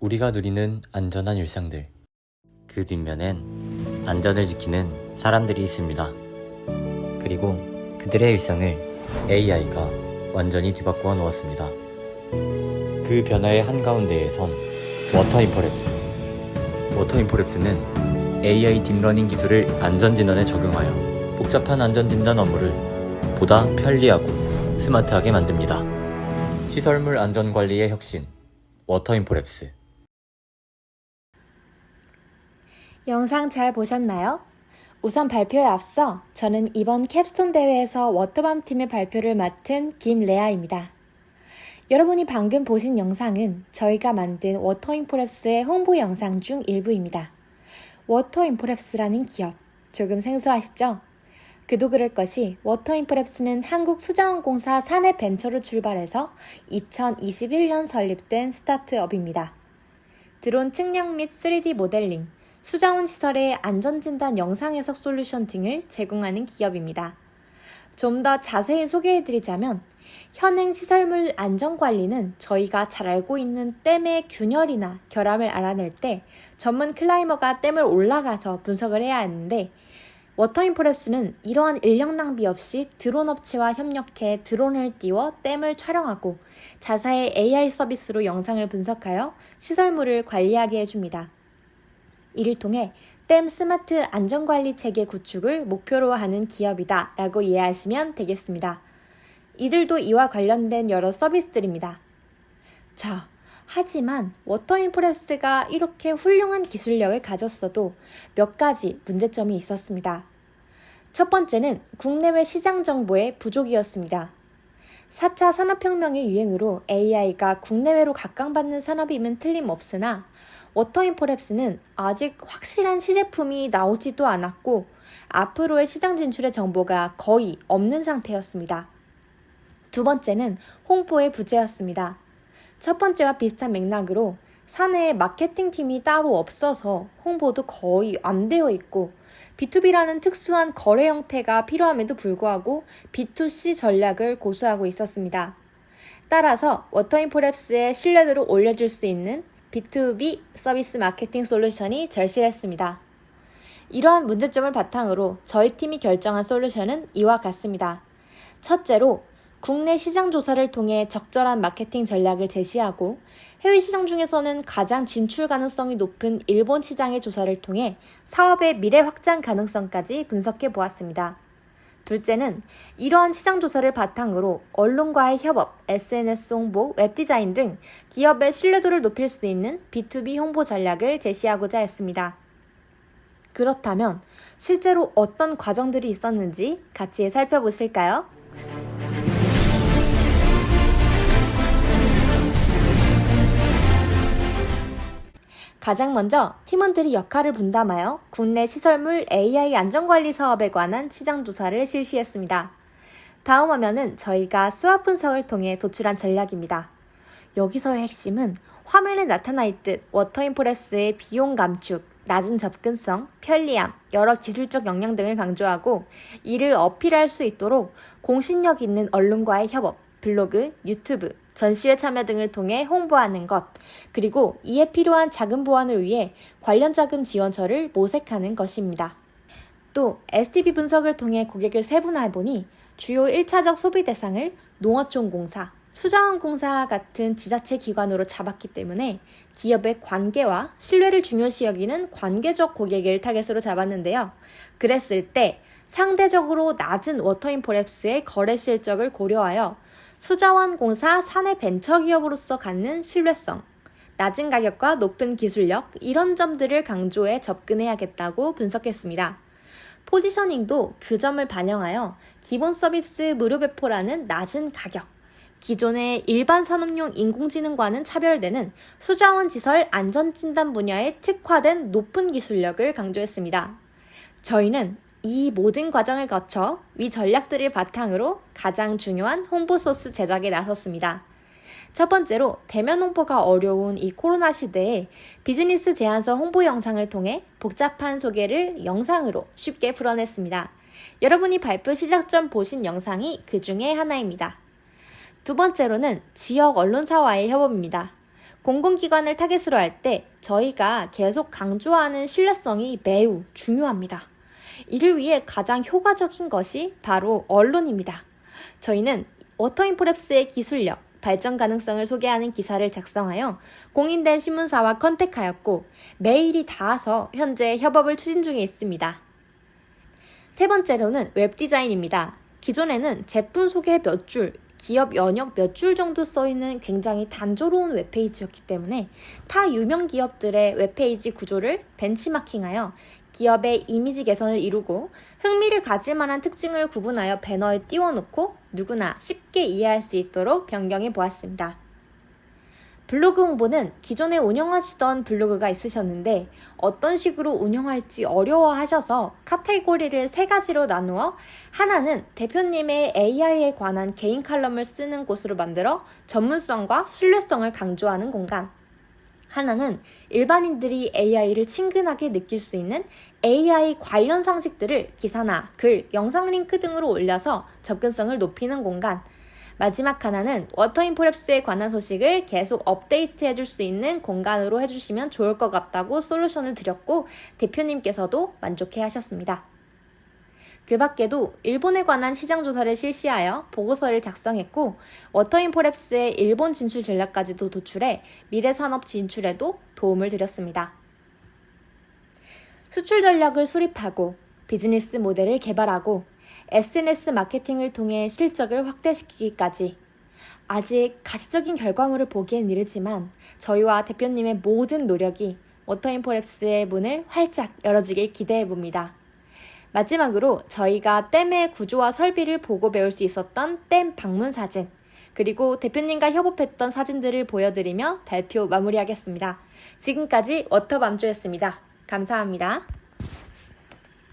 우리가 누리는 안전한 일상들. 그 뒷면엔 안전을 지키는 사람들이 있습니다. 그리고 그들의 일상을 AI가 완전히 뒤바꾸어 놓았습니다. 그 변화의 한가운데에 선 워터 인포랩스. 워터 인포랩스는 AI 딥러닝 기술을 안전진단에 적용하여 복잡한 안전진단 업무를 보다 편리하고 스마트하게 만듭니다. 시설물 안전관리의 혁신, 워터 인포랩스. 영상 잘 보셨나요? 우선 발표에 앞서 저는 이번 캡스톤 대회에서 워터밤 팀의 발표를 맡은 김레아입니다. 여러분이 방금 보신 영상은 저희가 만든 워터인포랩스의 홍보 영상 중 일부입니다. 워터인포랩스라는 기업, 조금 생소하시죠? 그도 그럴 것이 워터인포랩스는 한국수자원공사 사내벤처로 출발해서 2021년 설립된 스타트업입니다. 드론 측량 및 3D 모델링, 수자원 시설의 안전진단 영상 해석 솔루션 등을 제공하는 기업입니다. 좀 더 자세히 소개해드리자면, 현행 시설물 안전관리는 저희가 잘 알고 있는 댐의 균열이나 결함을 알아낼 때 전문 클라이머가 댐을 올라가서 분석을 해야 하는데, 워터인포랩스는 이러한 인력 낭비 없이 드론 업체와 협력해 드론을 띄워 댐을 촬영하고 자사의 AI 서비스로 영상을 분석하여 시설물을 관리하게 해줍니다. 이를 통해 댐 스마트 안전관리 체계 구축을 목표로 하는 기업이다 라고 이해하시면 되겠습니다. 이들도 이와 관련된 여러 서비스들입니다. 자, 하지만 워터인프레스가 이렇게 훌륭한 기술력을 가졌어도 몇 가지 문제점이 있었습니다. 첫 번째는 국내외 시장 정보의 부족이었습니다. 4차 산업혁명의 유행으로 AI가 국내외로 각광받는 산업임은 틀림없으나 워터인포랩스는 아직 확실한 시제품이 나오지도 않았고 앞으로의 시장 진출의 정보가 거의 없는 상태였습니다. 두 번째는 홍보의 부재였습니다. 첫 번째와 비슷한 맥락으로 사내에 마케팅 팀이 따로 없어서 홍보도 거의 안 되어 있고 B2B라는 특수한 거래 형태가 필요함에도 불구하고 B2C 전략을 고수하고 있었습니다. 따라서 워터인포랩스의 신뢰도를 올려줄 수 있는 B2B 서비스 마케팅 솔루션이 절실했습니다. 이러한 문제점을 바탕으로 저희 팀이 결정한 솔루션은 이와 같습니다. 첫째로 국내 시장 조사를 통해 적절한 마케팅 전략을 제시하고 해외 시장 중에서는 가장 진출 가능성이 높은 일본 시장의 조사를 통해 사업의 미래 확장 가능성까지 분석해 보았습니다. 둘째는 이러한 시장 조사를 바탕으로 언론과의 협업, SNS 홍보, 웹디자인 등 기업의 신뢰도를 높일 수 있는 B2B 홍보 전략을 제시하고자 했습니다. 그렇다면 실제로 어떤 과정들이 있었는지 같이 살펴보실까요? 가장 먼저 팀원들이 역할을 분담하여 국내 시설물 AI 안전관리 사업에 관한 시장 조사를 실시했습니다. 다음 화면은 저희가 수압 분석을 통해 도출한 전략입니다. 여기서의 핵심은 화면에 나타나 있듯 워터인포랩스의 비용 감축, 낮은 접근성, 편리함, 여러 기술적 역량 등을 강조하고 이를 어필할 수 있도록 공신력 있는 언론과의 협업, 블로그, 유튜브, 전시회 참여 등을 통해 홍보하는 것, 그리고 이에 필요한 자금 보완을 위해 관련 자금 지원처를 모색하는 것입니다. 또 STP 분석을 통해 고객을 세분화해 보니 주요 1차적 소비 대상을 농어촌공사, 수자원공사 같은 지자체 기관으로 잡았기 때문에 기업의 관계와 신뢰를 중요시 여기는 관계적 고객을 타겟으로 잡았는데요. 그랬을 때 상대적으로 낮은 워터인포랩스의 거래 실적을 고려하여 수자원공사 사내 벤처기업으로서 갖는 신뢰성, 낮은 가격과 높은 기술력, 이런 점들을 강조해 접근해야겠다고 분석했습니다. 포지셔닝도 그 점을 반영하여 기본 서비스 무료 배포라는 낮은 가격, 기존의 일반 산업용 인공지능과는 차별되는 수자원 지설 안전진단 분야에 특화된 높은 기술력을 강조했습니다. 저희는 이 모든 과정을 거쳐 위 전략들을 바탕으로 가장 중요한 홍보 소스 제작에 나섰습니다. 첫 번째로 대면 홍보가 어려운 이 코로나 시대에 비즈니스 제안서 홍보 영상을 통해 복잡한 소개를 영상으로 쉽게 풀어냈습니다. 여러분이 발표 시작 전 보신 영상이 그 중에 하나입니다. 두 번째로는 지역 언론사와의 협업입니다. 공공기관을 타겟으로 할 때 저희가 계속 강조하는 신뢰성이 매우 중요합니다. 이를 위해 가장 효과적인 것이 바로 언론입니다. 저희는 워터인프랩스의 기술력, 발전 가능성을 소개하는 기사를 작성하여 공인된 신문사와 컨택하였고 메일이 닿아서 현재 협업을 추진 중에 있습니다. 세 번째로는 웹 디자인입니다. 기존에는 제품 소개 몇 줄, 기업 연역 몇 줄 정도 써 있는 굉장히 단조로운 웹페이지였기 때문에 타 유명 기업들의 웹페이지 구조를 벤치마킹하여 기업의 이미지 개선을 이루고 흥미를 가질 만한 특징을 구분하여 배너에 띄워놓고 누구나 쉽게 이해할 수 있도록 변경해 보았습니다. 블로그 홍보는 기존에 운영하시던 블로그가 있으셨는데 어떤 식으로 운영할지 어려워하셔서 카테고리를 세 가지로 나누어 하나는 대표님의 AI에 관한 개인 칼럼을 쓰는 곳으로 만들어 전문성과 신뢰성을 강조하는 공간. 하나는 일반인들이 AI를 친근하게 느낄 수 있는 AI 관련 상식들을 기사나 글, 영상 링크 등으로 올려서 접근성을 높이는 공간. 마지막 하나는 워터인프랩스에 관한 소식을 계속 업데이트 해줄 수 있는 공간으로 해주시면 좋을 것 같다고 솔루션을 드렸고 대표님께서도 만족해 하셨습니다. 그 밖에도 일본에 관한 시장 조사를 실시하여 보고서를 작성했고 워터인포랩스의 일본 진출 전략까지도 도출해 미래 산업 진출에도 도움을 드렸습니다. 수출 전략을 수립하고 비즈니스 모델을 개발하고 SNS 마케팅을 통해 실적을 확대시키기까지 아직 가시적인 결과물을 보기엔 이르지만 저희와 대표님의 모든 노력이 워터인포랩스의 문을 활짝 열어주길 기대해 봅니다. 마지막으로 저희가 댐의 구조와 설비를 보고 배울 수 있었던 댐 방문 사진, 그리고 대표님과 협업했던 사진들을 보여드리며 발표 마무리하겠습니다. 지금까지 워터밤조였습니다. 감사합니다.